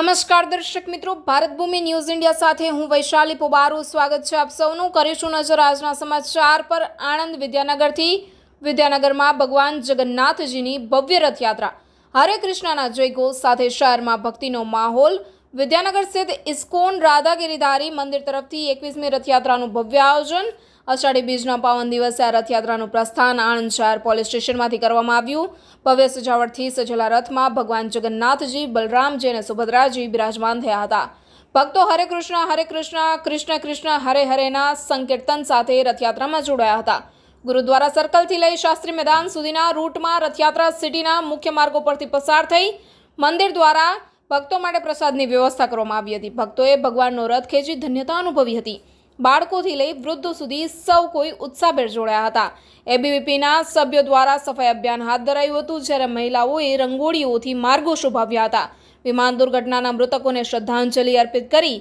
નમસ્કાર દર્શક મિત્રો, ભારત ભૂમિ ન્યૂઝ ઇન્ડિયા સાથે હું વૈશાલી પોબારુ. સ્વાગત છે આપ સૌનું. કરીશું નજર આજના સમાચાર પર. આણંદ વિદ્યાનગરથી વિદ્યાનગરમાં ભગવાન જગન્નાથજીની ભવ્ય રથયાત્રા. હરે કૃષ્ણના જયઘોષ સાથે શહેરમાં ભક્તિનો માહોલ વિદ્યાનગર સ્થિત ઇસ્કોન રાધાગીરીધારી મંદિર તરફથી એકવીસમી રથયાત્રાનું ભવ્ય આયોજન અષાઢી બીજના પાવન દિવસે આ રથયાત્રાનું પ્રસ્થાન આણંદ શહેર પોલીસ સ્ટેશનમાંથી કરવામાં આવ્યું. ભવ્ય સજાવટથી સજેલા રથમાં ભગવાન જગન્નાથજી બલરામજી અને સુભદ્રાજી બિરાજમાન થયા હતા. ભક્તો હરે કૃષ્ણ હરે કૃષ્ણ કૃષ્ણ કૃષ્ણ, હરે હરેના સંકીર્તન સાથે રથયાત્રામાં જોડાયા હતા. ગુરુદ્વારા સર્કલથી લઈ શાસ્ત્રી મેદાન સુધીના રૂટમાં રથયાત્રા સિટીના મુખ્ય માર્ગો પરથી પસાર થઈ મંદિર દ્વારા ભક્તો માટે પ્રસાદની વ્યવસ્થા કરવામાં આવી હતી. ભક્તોએ ભગવાનનો રથ ખેંચી ધન્યતા અનુભવી હતી. બાળકોથી લઈ વૃદ્ધો સુધી સૌ કોઈ ઉત્સાહભેર જોડાયા હતા. એબીવીપીના સભ્યો દ્વારા સફાઈ અભિયાન હાથ ધરાયું હતું, જ્યારે મહિલાઓએ રંગોળીઓથી માર્ગો શોભાવ્યા હતા. વિમાન દુર્ઘટનાના મૃતકોને શ્રદ્ધાંજલિ અર્પિત કરી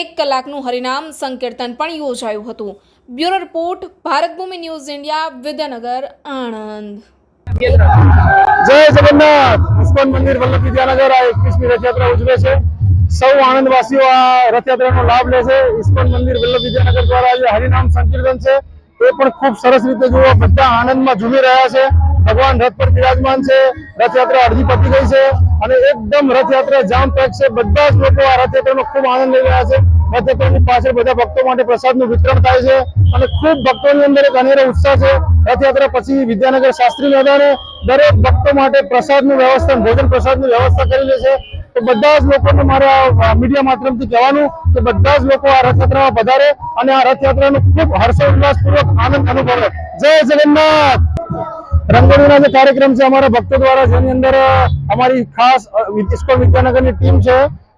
એક કલાકનું હરિનામ સંકીર્તન પણ યોજાયું હતું. Bureau report, Bharat Bhumi news India, Vidyanagar, Anand. જય જગન્નાથ. ઇસ્કોન મંદિર વલ્લભ વિદ્યાનગર આ એકવીસમી રથયાત્રા ઉજવે છે. સૌ આણંદવાસીઓ આ રથયાત્રાનો લાભ લે છે. ઇસ્કોન મંદિર વલ્લભ વિદ્યાનગર દ્વારા જે હરિનામ સંકીર્તન છે. એ પણ ખૂબ સરસ રીતે જુઓ. બધા આનંદમાં ઝૂમી રહ્યા છે. ભગવાન રથ પર બિરાજમાન છે. રથયાત્રા અડધી પતી ગઈ છે અને એકદમ રથયાત્રા જામ પેક છે. બધા જ લોકો આ રથયાત્રાનો ખૂબ આનંદ લઈ રહ્યા છે. રથયાત્રાની પાછળ બધા ભક્તો માટે પ્રસાદનું વિતરણ થાય છે અને ખૂબ ભક્તોની અંદર એક અનેરો ઉત્સાહ છે. રથયાત્રા પછી વિદ્યાનગર શાસ્ત્રી મેદાને દરેક ભક્તો માટે પ્રસાદનું વ્યવસ્થા, ભોજન પ્રસાદની વ્યવસ્થા કરેલી છે. તો બધા જ લોકોને મારે મીડિયા માધ્યમથી કહેવાનું કે બધા જ લોકો આ રથયાત્રામાં પધારે અને આ રથયાત્રાનો ખૂબ હર્ષોલ્લાસપૂર્વક આનંદ અનુભવે. જય જગન્નાથ! રંગોળીના જે કાર્યક્રમ છે અમારા ભક્તો દ્વારા, જેની અંદર અમારી ખાસ ઇસ્કોન વિદ્યાનગરની ટીમ છે.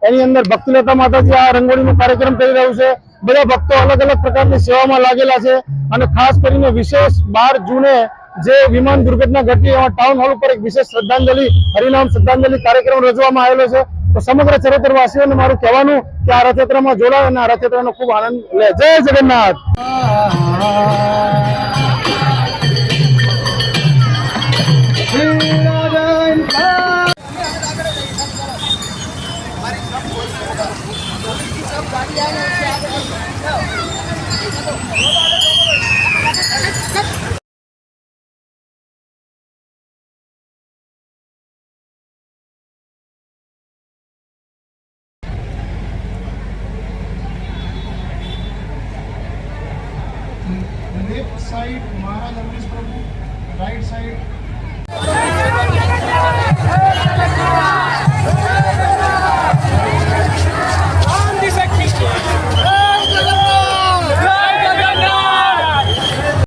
એની અંદર ભક્તિલતા માતાજી આ રંગોળીનો કાર્યક્રમ કરી રહ્યું છે. બધા ભક્તો અલગ અલગ પ્રકારની સેવામાં લાગેલા છે અને ખાસ કરીને વિશેષ બાર જૂને જે વિમાન દુર્ઘટના ઘટી એમાં ટાઉન હોલ ઉપર એક વિશેષ શ્રદ્ધાંજલિ, હરિનામ શ્રદ્ધાંજલિ કાર્યક્રમ રચવામાં આવેલો છે. તો સમગ્ર ચરોતર વાસીઓને મારું કહેવાનું કે આ રથયાત્રામાં જોડાય અને આ રથયાત્રાનો ખૂબ આનંદ લે. જય જગન્નાથ! लेफ़्ट साइड महाराज अमरीश प्रभु राइट साइड